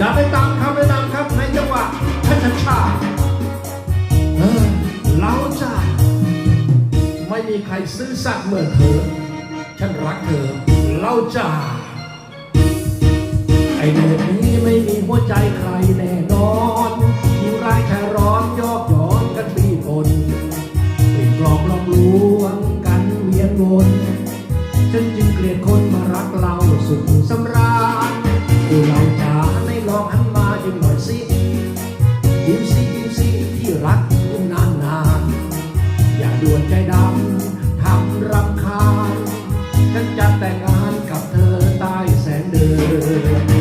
จะไปตามคำแนะนำครับในจังหวะชัชชาเออเราจะไม่มีใครซื่อสัตย์เหมือนเธอ ฉันรักเธอ เราจะไอโลกนี้ไม่มีหัวใจใครแน่นอนยิ่งร้ายแค่ร้อนยอกย้อนกันปีปนเป็นกลอกลอกลวงกันเวียนวนฉันจึงเกลียดคนมารักเราสุขสำราญผู้เราจ๋า กับเธอใต้แสงเดือน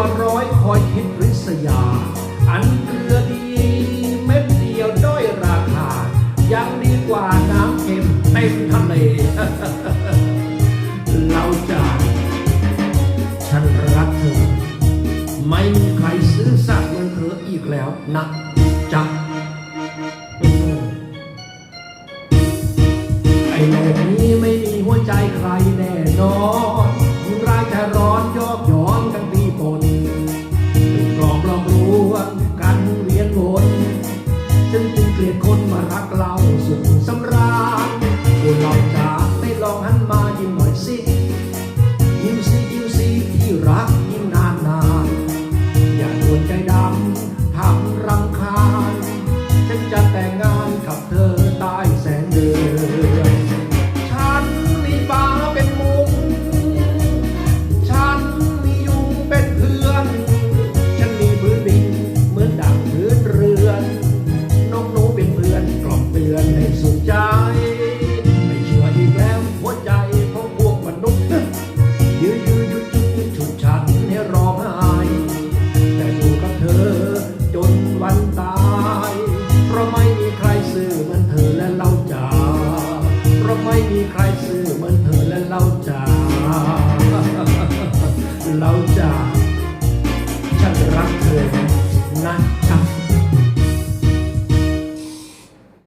ว่าร้อยคอยคิดริษยา อันเกลือดีเม็ดเดียวด้อยราคา ยังดีกว่าน้ำเค็มเต็มทะเล เราจะฉันรักเธอ ไม่มีใครซื้อสัตย์เหมือนเธออีกแล้วนะจ๊ะไอ้โลกนี้ไม่มีหัวใจใครแน่นอน คนมารักเราสุด ไม่มีใครซื่อเหมือนเธอและเราจ๋าเราไม่มีใคร